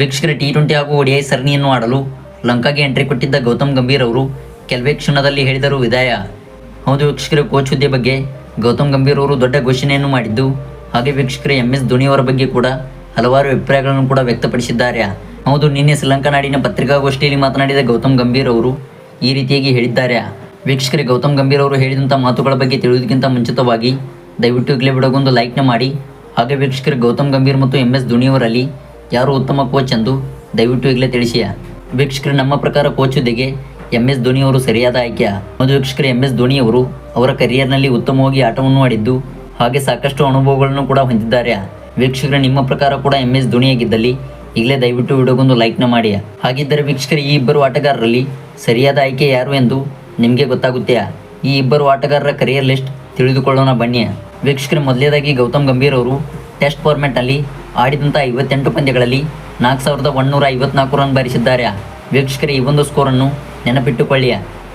ವೀಕ್ಷಕರ T twenty ಹಾಗೂ ODI ಸರಣಿಯನ್ನು ಆಡಲು ಲಂಕಾಗೆ ಎಂಟ್ರಿ ಕೊಟ್ಟಿದ್ದ ಗೌತಮ್ ಗಂಭೀರ್ ಅವರು ಕೆಲವೇ ಕ್ಷಣದಲ್ಲಿ ಹೇಳಿದರು, ವಿದಾಯ. ಹೌದು ವೀಕ್ಷಕರ ಕೋಚ್ ಹುದ್ದೆ ಬಗ್ಗೆ ಗೌತಮ್ ಗಂಭೀರ್ ಅವರು ದೊಡ್ಡ ಘೋಷಣೆಯನ್ನು ಮಾಡಿದ್ದು, ಹಾಗೆ ವೀಕ್ಷಕರ ಎಂ ಎಸ್ ಧೋನಿಯವರ ಬಗ್ಗೆ ಕೂಡ ಹಲವಾರು ಅಭಿಪ್ರಾಯಗಳನ್ನು ಕೂಡ ವ್ಯಕ್ತಪಡಿಸಿದ್ದಾರೆ. ಹೌದು, ನಿನ್ನೆ ಶ್ರೀಲಂಕಾ ನಾಡಿನ ಪತ್ರಿಕಾಗೋಷ್ಠಿಯಲ್ಲಿ ಮಾತನಾಡಿದ ಗೌತಮ್ ಗಂಭೀರ್ ಅವರು ಈ ರೀತಿಯಾಗಿ ಹೇಳಿದ್ದಾರೆ. ವೀಕ್ಷಕರೇ, ಗೌತಮ್ ಗಂಭೀರ್ ಅವರು ಹೇಳಿದಂಥ ಮಾತುಗಳ ಬಗ್ಗೆ ತಿಳಿಯೋದಕ್ಕಿಂತ ಮುಂಚಿತವಾಗಿ ದಯವಿಟ್ಟು ಇಲ್ಲೇ ಬಿಡೋಗೊಂದು ಲೈಕ್ನ ಮಾಡಿ. ಹಾಗೆ ವೀಕ್ಷಕರು, ಗೌತಮ್ ಗಂಭೀರ್ ಮತ್ತು ಎಂ ಎಸ್ ಧೋನಿಯವರಲ್ಲಿ ಯಾರು ಉತ್ತಮ ಕೋಚ್ ಎಂದು ದಯವಿಟ್ಟು ಈಗಲೇ ತಿಳಿಸಿಯ? ವೀಕ್ಷಕರು, ನಮ್ಮ ಪ್ರಕಾರ ಕೋಚ್ ಹುದ್ದೆಗೆ ಎಂ ಎಸ್ ಧೋನಿ ಅವರು ಸರಿಯಾದ ಆಯ್ಕೆ ಒಂದು ವೀಕ್ಷಕರು ಎಂ ಎಸ್ ಧೋನಿ ಅವರು ಅವರ ಕರಿಯರ್ನಲ್ಲಿ ಉತ್ತಮವಾಗಿ ಆಟವನ್ನು ಆಡಿದ್ದು ಹಾಗೆ ಸಾಕಷ್ಟು ಅನುಭವಗಳನ್ನು ಕೂಡ ಹೊಂದಿದ್ದಾರೆ ವೀಕ್ಷಕರು, ನಿಮ್ಮ ಪ್ರಕಾರ ಕೂಡ ಎಂ ಎಸ್ ಧೋನಿಯಾಗಿದ್ದಲ್ಲಿ ಈಗಲೇ ದಯವಿಟ್ಟು ವಿಡಿಯೋಗೊಂದು ಲೈಕ್ನ ಮಾಡಿ ಹಾಗಿದ್ದರೆ ವೀಕ್ಷಕರು, ಈ ಇಬ್ಬರು ಆಟಗಾರರಲ್ಲಿ ಸರಿಯಾದ ಆಯ್ಕೆ ಯಾರು ಎಂದು ನಿಮಗೆ ಗೊತ್ತಾಗುತ್ತೆ ಈ ಇಬ್ಬರು ಆಟಗಾರರ ಕರಿಯರ್ ಲಿಸ್ಟ್ ತಿಳಿದುಕೊಳ್ಳೋಣ ಬನ್ನಿ. ವೀಕ್ಷಕರು, ಮೊದಲೇದಾಗಿ ಗೌತಮ್ ಗಂಭೀರ್ ಅವರು ಟೆಸ್ಟ್ ಫಾರ್ಮ್ಯಾಟ್ನಲ್ಲಿ ಆಡಿದಂಥ ಐವತ್ತೆಂಟು ಪಂದ್ಯಗಳಲ್ಲಿ ನಾಲ್ಕು ಸಾವಿರದ ಒಂದುನೂರ ಐವತ್ನಾಲ್ಕು ರನ್ ಬಾರಿಸಿದ್ದಾರೆ. ವೀಕ್ಷಕರ, ಈ ಒಂದು ಸ್ಕೋರನ್ನು ನೆನಪಿಟ್ಟುಕೊಳ್ಳಿ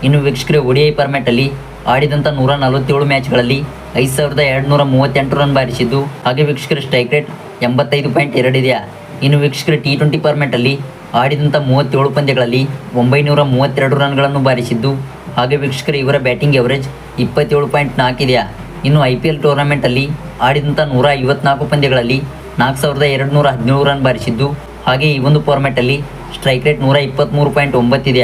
ಇನ್ನು ವೀಕ್ಷಕರ, ಒಡಿಐ ಫಾರ್ಮ್ಯಾಟಲ್ಲಿ ಆಡಿದಂಥ ನೂರ ನಲವತ್ತೇಳು ಮ್ಯಾಚ್ಗಳಲ್ಲಿ ಐದು ಸಾವಿರದ ಎರಡುನೂರ ಮೂವತ್ತೆಂಟು ರನ್ ಬಾರಿಸಿದ್ದು, ಹಾಗೆ ವೀಕ್ಷಕರ ಸ್ಟ್ರೈಕ್ ರೇಟ್ ಎಂಬತ್ತೈದು ಪಾಯಿಂಟ್ ಎರಡಿದೆಯಾ ಇನ್ನು ವೀಕ್ಷಕರ ಟಿ ಟ್ವೆಂಟಿ ಫಾರ್ಮ್ಯಾಟಲ್ಲಿ ಆಡಿದಂಥ ಮೂವತ್ತೇಳು ಪಂದ್ಯಗಳಲ್ಲಿ ಒಂಬೈನೂರ ಮೂವತ್ತೆರಡು ರನ್ಗಳನ್ನು ಬಾರಿಸಿದ್ದು, ಹಾಗೆ ವೀಕ್ಷಕರ, ಇವರ ಬ್ಯಾಟಿಂಗ್ ಎವರೇಜ್ ಇಪ್ಪತ್ತೇಳು ಪಾಯಿಂಟ್ ನಾಲ್ಕಿದೆಯಾ ಇನ್ನು ಐ ಪಿ ಎಲ್ ಟೂರ್ನಮೆಂಟಲ್ಲಿ ಆಡಿದಂಥ ನೂರ ಐವತ್ನಾಲ್ಕು ಪಂದ್ಯಗಳಲ್ಲಿ ನಾಲ್ಕು ಸಾವಿರದ ಎರಡು ನೂರ ಹದಿನೇಳು ರನ್ ಬಾರಿಸಿದ್ದು ಹಾಗೆ ಈ ಒಂದು ಫಾರ್ಮ್ಯಾಟಲ್ಲಿ ಸ್ಟ್ರೈಕ್ ರೇಟ್ ನೂರ ಇಪ್ಪತ್ತ್ಮೂರು ಪಾಯಿಂಟ್ ಒಂಬತ್ತಿದೆ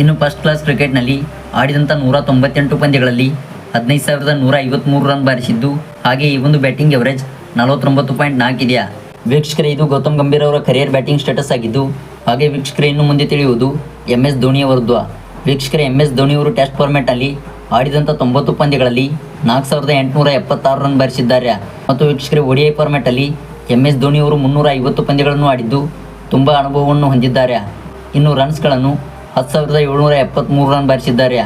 ಇನ್ನು ಫಸ್ಟ್ ಕ್ಲಾಸ್ ಕ್ರಿಕೆಟ್ನಲ್ಲಿ ಆಡಿದಂಥ ನೂರ ತೊಂಬತ್ತೆಂಟು ಪಂದ್ಯಗಳಲ್ಲಿ ಹದಿನೈದು ಸಾವಿರದ ನೂರ ಐವತ್ತ್ಮೂರು ರನ್ ಬಾರಿಸಿದ್ದು ಹಾಗೆ ಈ ಒಂದು ಬ್ಯಾಟಿಂಗ್ ಎವರೇಜ್ ನಲವತ್ತೊಂಬತ್ತು ಪಾಯಿಂಟ್ ನಾಲ್ಕಿದೆಯಾ ವೀಕ್ಷಕರೇ, ಇದು ಗೌತಮ್ ಗಂಭೀರ್ ಅವರ ಕರಿಯರ್ ಬ್ಯಾಟಿಂಗ್ ಸ್ಟೇಟಸ್ ಆಗಿದ್ದು, ಹಾಗೆ ವೀಕ್ಷಕರೇ, ಇನ್ನು ಮುಂದೆ ತಿಳಿಯುವುದು ಎಂ ಎಸ್ ಧೋನಿಯವರದ್ದು ವೀಕ್ಷಕರೇ ಎಂ ಎಸ್ ಧೋನಿಯವರು ಟೆಸ್ಟ್ ಫಾರ್ಮ್ಯಾಟಲ್ಲಿ ಆಡಿದಂಥ ತೊಂಬತ್ತು ಪಂದ್ಯಗಳಲ್ಲಿ ನಾಲ್ಕು ಸಾವಿರದ ಎಂಟುನೂರ ಎಪ್ಪತ್ತಾರು ರನ್ ಬಾರಿಸಿದ್ದಾರೆ ಮತ್ತು ವೀಕ್ಷಕರೇ, ಒಡಿಐ ಫಾರ್ಮ್ಯಾಟಲ್ಲಿ ಎಂ ಎಸ್ ಧೋನಿಯವರು ಮುನ್ನೂರ ಐವತ್ತು ಪಂದ್ಯಗಳನ್ನು ಆಡಿದ್ದು ತುಂಬ ಅನುಭವವನ್ನು ಹೊಂದಿದ್ದಾರೆ. ಇನ್ನು ರನ್ಸ್ಗಳನ್ನು ಹತ್ತು ಸಾವಿರದ ಏಳ್ನೂರ ಎಪ್ಪತ್ತ್ಮೂರು ರನ್ ಬಾರಿಸಿದ್ದಾರೆ.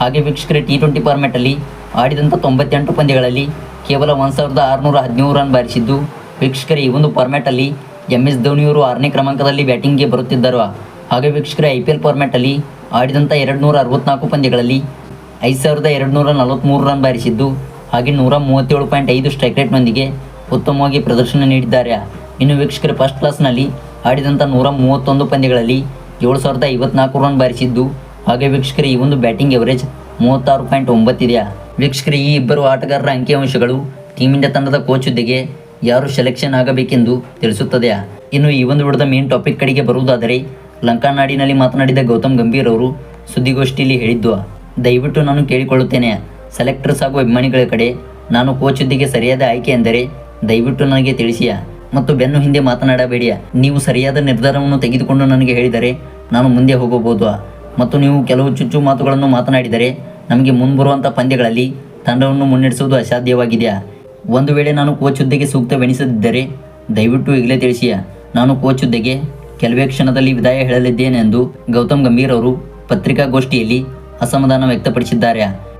ಹಾಗೆ ವೀಕ್ಷಕರೇ ಟಿ ಟ್ವೆಂಟಿ ಫಾರ್ಮ್ಯಾಟಲ್ಲಿ ಆಡಿದಂಥ ತೊಂಬತ್ತೆಂಟು ಪಂದ್ಯಗಳಲ್ಲಿ ಕೇವಲ ಒಂದು ಸಾವಿರದ ಆರುನೂರ ಹದಿನೇಳು ರನ್ ಬಾರಿಸಿದ್ದು, ವೀಕ್ಷಕರೇ, ಈ ಒಂದು ಫಾರ್ಮ್ಯಾಟಲ್ಲಿ ಎಂ ಎಸ್ ಧೋನಿಯವರು ಆರನೇ ಕ್ರಮಾಂಕದಲ್ಲಿ ಬ್ಯಾಟಿಂಗ್ಗೆ ಬರುತ್ತಿದ್ದರು. ಹಾಗೆ ವೀಕ್ಷಕರೇ ಐ ಪಿ ಎಲ್ ಫಾರ್ಮ್ಯಾಟಲ್ಲಿ ಆಡಿದಂಥ ಎರಡು ಅರವತ್ನಾಲ್ಕು ಪಂದ್ಯಗಳಲ್ಲಿ ಐದು ಸಾವಿರದ ಎರಡು ನೂರ ನಲವತ್ತ್ಮೂರು ರನ್ ಬಾರಿಸಿದ್ದು, ಹಾಗೆ ನೂರ ಮೂವತ್ತೇಳು ಪಾಯಿಂಟ್ ಐದು ಸ್ಟ್ರೈಕ್ ರೇಟ್ನೊಂದಿಗೆ ಉತ್ತಮವಾಗಿ ಪ್ರದರ್ಶನ ನೀಡಿದ್ದಾರೆ. ಇನ್ನು ವೀಕ್ಷಕರು ಫಸ್ಟ್ ಕ್ಲಾಸ್ನಲ್ಲಿ ಆಡಿದಂಥ ನೂರ ಮೂವತ್ತೊಂದು ಪಂದ್ಯಗಳಲ್ಲಿ ಏಳು ಸಾವಿರದ ಐವತ್ನಾಲ್ಕು ರನ್ ಬಾರಿಸಿದ್ದು, ಹಾಗೆ ವೀಕ್ಷಕರ ಈ ಒಂದು ಬ್ಯಾಟಿಂಗ್ ಎವರೇಜ್ ಮೂವತ್ತಾರು ಪಾಯಿಂಟ್ ಒಂಬತ್ತಿದೆ ವೀಕ್ಷಕರ ಈ ಇಬ್ಬರು ಆಟಗಾರರ ಅಂಕಿಅಂಶಗಳು ಟೀಮ್ ಇಂಡಿಯಾ ತಂಡದ ಕೋಚ್ ಹುದ್ದೆಗೆ ಯಾರು ಸೆಲೆಕ್ಷನ್ ಆಗಬೇಕೆಂದು ತಿಳಿಸುತ್ತದೆ. ಇನ್ನು ಈ ಒಂದು ವಿಡದ ಮೇನ್ ಟಾಪಿಕ್ ಕಡೆಗೆ ಬರುವುದಾದರೆ ಲಂಕಾ ನಾಡಿನಲ್ಲಿ ಮಾತನಾಡಿದ ಗೌತಮ್ ಗಂಭೀರ್ ಅವರು ಸುದ್ದಿಗೋಷ್ಠಿಯಲ್ಲಿ ಹೇಳಿದ್ದು, ದಯವಿಟ್ಟು ನಾನು ಕೇಳಿಕೊಳ್ಳುತ್ತೇನೆ. ಸೆಲೆಕ್ಟರ್ಸ್ ಹಾಗೂ ಅಭಿಮಾನಿಗಳ ಕಡೆ ನಾನು ಕೋಚ್ ಹುದ್ದೆಗೆ ಸರಿಯಾದ ಆಯ್ಕೆ ಎಂದರೆ ದಯವಿಟ್ಟು ನನಗೆ ತಿಳಿಸಿಯ? ಮತ್ತು ಬೆನ್ನು ಹಿಂದೆ ಮಾತನಾಡಬೇಡಿಯ? ನೀವು ಸರಿಯಾದ ನಿರ್ಧಾರವನ್ನು ತೆಗೆದುಕೊಂಡು ನನಗೆ ಹೇಳಿದರೆ ನಾನು ಮುಂದೆ ಹೋಗಬಹುದು? ಮತ್ತು ನೀವು ಕೆಲವು ಚುಚ್ಚು ಮಾತುಗಳನ್ನು ಮಾತನಾಡಿದರೆ ನಮಗೆ ಮುಂಬರುವಂಥ ಪಂದ್ಯಗಳಲ್ಲಿ ತಂಡವನ್ನು ಮುನ್ನಡೆಸುವುದು ಅಸಾಧ್ಯವಾಗಿದೆಯಾ? ಒಂದು ವೇಳೆ ನಾನು ಕೋಚ್ ಹುದ್ದೆಗೆ ಸೂಕ್ತವೆನಿಸದಿದ್ದರೆ ದಯವಿಟ್ಟು ಈಗಲೇ ತಿಳಿಸಿಯ? ನಾನು ಕೋಚ್ ಹುದ್ದೆಗೆ ಕೆಲವೇ ಕ್ಷಣದಲ್ಲಿ ವಿದಾಯ ಹೇಳಲಿದ್ದೇನೆ ಎಂದು ಗೌತಮ್ ಗಂಭೀರ್ ಅವರು ಪತ್ರಿಕಾಗೋಷ್ಠಿಯಲ್ಲಿ ಅಸಮಾಧಾನ ವ್ಯಕ್ತಪಡಿಸಿದ್ದಾರೆ